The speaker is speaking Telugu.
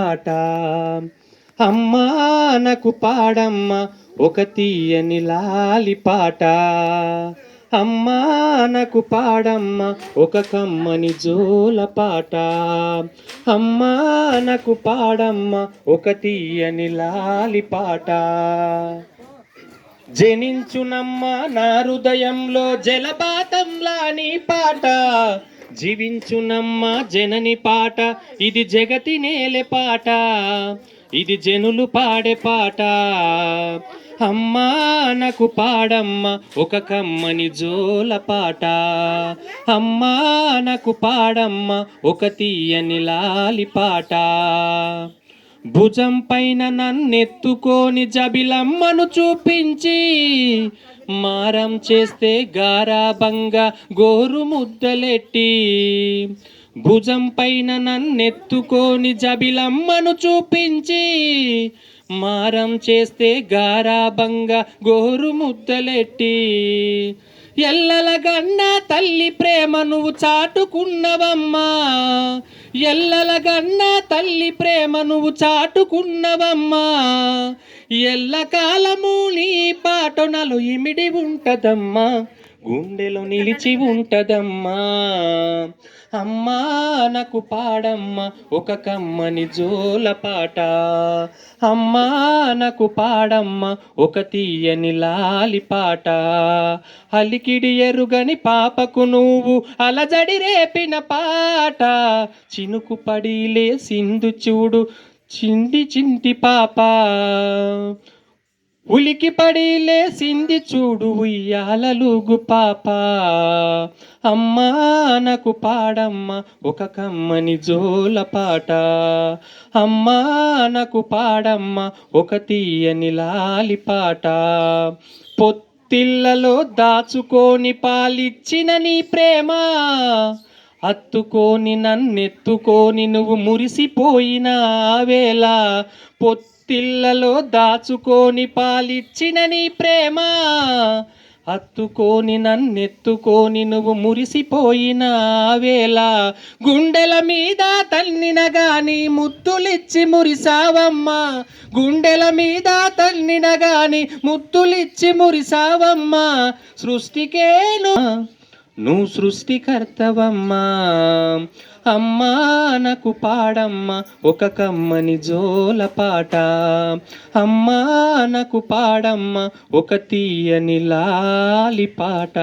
పాట. అమ్మా నాకు పాడమ్మ ఒక తీయని లాలి పాట. అమ్మా నాకు పాడమ్మ ఒక కమ్మని జోల పాట. అమ్మా నాకు పాడమ్మ ఒక తీయని లాలి పాట. జనించునమ్మ నా హృదయంలో జలపాతంలా నీ పాట. జీవించునమ్మ జనని పాట. ఇది జగతి నేలె పాట. ఇది జనులు పాడే పాట. అమ్మా నాకు పాడమ్మ ఒక కమ్మని జోల పాట. అమ్మా నాకు పాడమ్మ ఒక తీయని లాలి పాట. భుజం పైన నన్నెత్తుకొని జబిలమ్మను చూపించి మారం చేస్తే గారాబంగా గోరు ముద్దలెట్టి భుజం పైన నన్నెత్తుకొని జబిలమ్మను చూపించి మారం చేస్తే గారాబంగా గోరు ముద్దలెట్టి. ఎల్లల గన్న తల్లి ప్రేమ నువ్వు చాటుకున్నవమ్మా. ఎల్లల గన్న తల్లి ప్రేమ నువ్వు చాటుకున్నవమ్మా. ఎల్ల కాలము నీ పాటనలు ఇమిడి ఉంటదమ్మా. గుండెలో నిలిచి ఉంటదమ్మా. అమ్మా నాకు పాడమ్మ ఒక కమ్మని జోల పాట. అమ్మా నాకు పాడమ్మ ఒక తీయని లాలి పాట. అలికిడి ఎరుగని పాపకు నువ్వు అలజడి రేపిన పాట. చినుకు పడిలే సింధు చూడు చింది చింటి పాప. ఉలికి పడి లేసింది చూడు ఉయ్యాలలుగు పాప అమ్మా నాకు పాడమ్మ ఒక కమ్మని జోల పాట. అమ్మా నాకు పాడమ్మ ఒక తీయని లాలి పాట. పొత్తిళ్ళలో దాచుకొని పాలిచ్చిన నీ ప్రేమ. అత్తుకోని నన్నెత్తుకోని నువ్వు మురిసిపోయిన వేళ పొత్తిళ్ళలో దాచుకోని పాలిచ్చిన నీ ప్రేమ. అత్తుకోని నన్నెత్తుకోని నువ్వు మురిసిపోయిన వేళ గుండెల మీద తన్నిన గాని ముత్తులిచ్చి మురిసావమ్మా. గుండెల మీద తన్నిన గాని ముత్తులిచ్చి మురిసావమ్మా. సృష్టికేను నువ్వు సృష్టికర్తవమ్మా. అమ్మా నాకు పాడమ్మ ఒక కమ్మని జోల పాట. అమ్మా నాకు పాడమ్మ ఒక తీయని లాలి పాట.